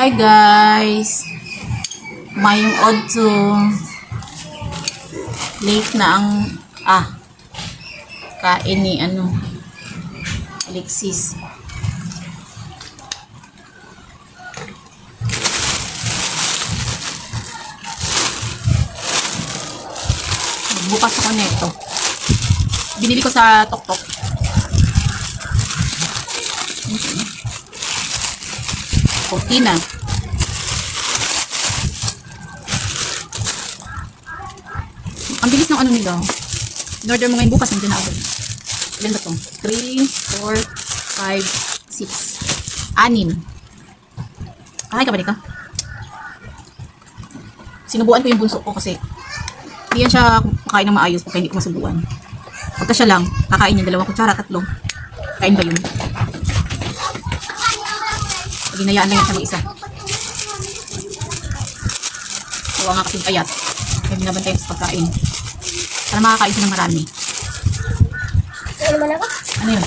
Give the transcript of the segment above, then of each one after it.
Hi guys! Mayong Odso. Late na ang ah kain ni ano Alexis. Bukas ako nito. Binili ko sa Toktok. Cortina. Ang bilis ng ano nila. In-order mo ngayon bukas, nandiyan na ako. Ilan ba to? 3, 4, 5, 6. Anim. Ay, kabalik ka. Sinubuan ko yung bunso ko kasi hindi yan siya kakain ng maayos pagka hindi ko masubuan. Pagka siya lang, kakain niya dalawang kutsara, tatlo. Kain ba yun? Hinayaan lang yan siya mag-isa. Gawa nga kasing payat. Kaya binabantayan sa pagkain. Para makakain siya ng marami. Ano naman ako? Ano yun?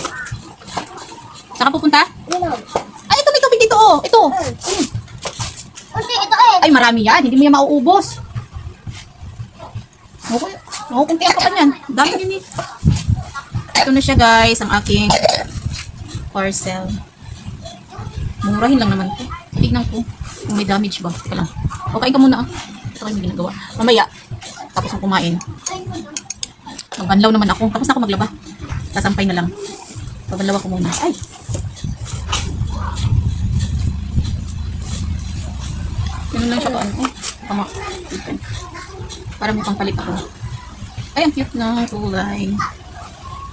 Saan ka pupunta? Ako. Ay, ito may tubig dito oh. Ito. Ayun. Kasi ito eh. Ay, marami yan. Hindi mo yan mauubos. Okay. Makukuntihan ka pa niyan. Dami din eh. Ito na siya guys, ang aking parcel. Murahin lang naman to. Tignan ko kung may damage ba. Teka lang. O, kain ka muna ah. Ito kayo ginagawa. Mamaya, tapos ng kumain. Magbanlaw naman ako. Tapos na ako maglaba. Sasampay na lang. Magbanlaw ako muna. Ay! Ganun lang siya ko. Ano? Tama. Chicken. Para may pampalit ako. Ay, ang cute na kulay.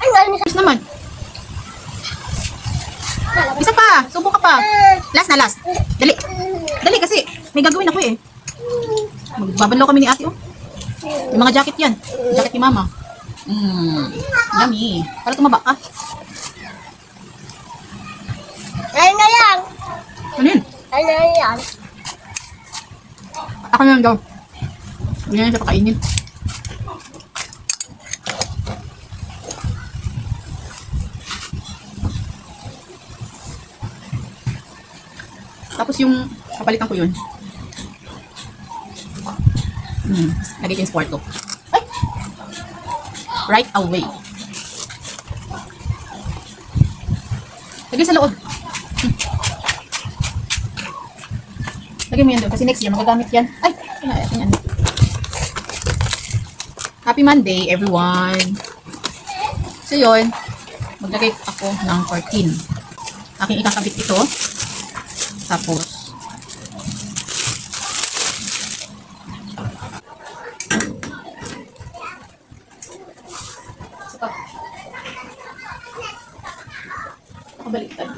Ay, wala Tapos naman. Isa pa. Subo ka pa. Last na last. Dali. Dali kasi. May gagawin ako eh. Magbabanlaw kami ni ate oh. Yung mga jacket yan. Jacket ni mama. Mmm. Yummy. Para tumaba ka. Ay na yan. Ano yun? Ay na yan. Ako na lang daw. Hindi na siya pakainin. Tapos yung papalitan ko yun. Hmm, lagay ko yung ko. Ay! Right away. Lagay sa loob. Hmm. Lagay mo yan doon kasi next year magagamit yan. Ay! Ay, ay, ay. Happy Monday, everyone! So, yun. Maglagay ako ng 14. Aking ikakabit ito. Tapos, Saka. Nakabaliktad.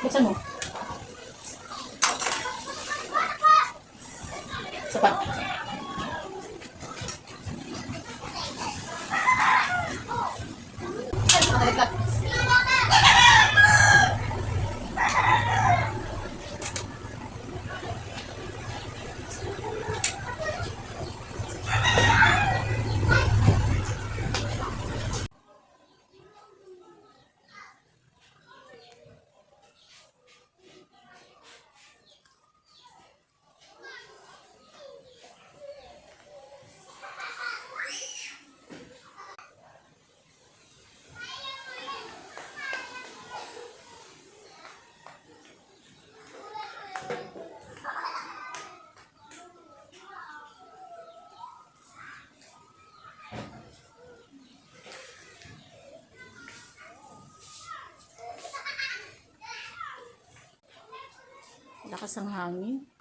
Buksan mo. Sapat. Nakabaliktad. Lakas ang hangin.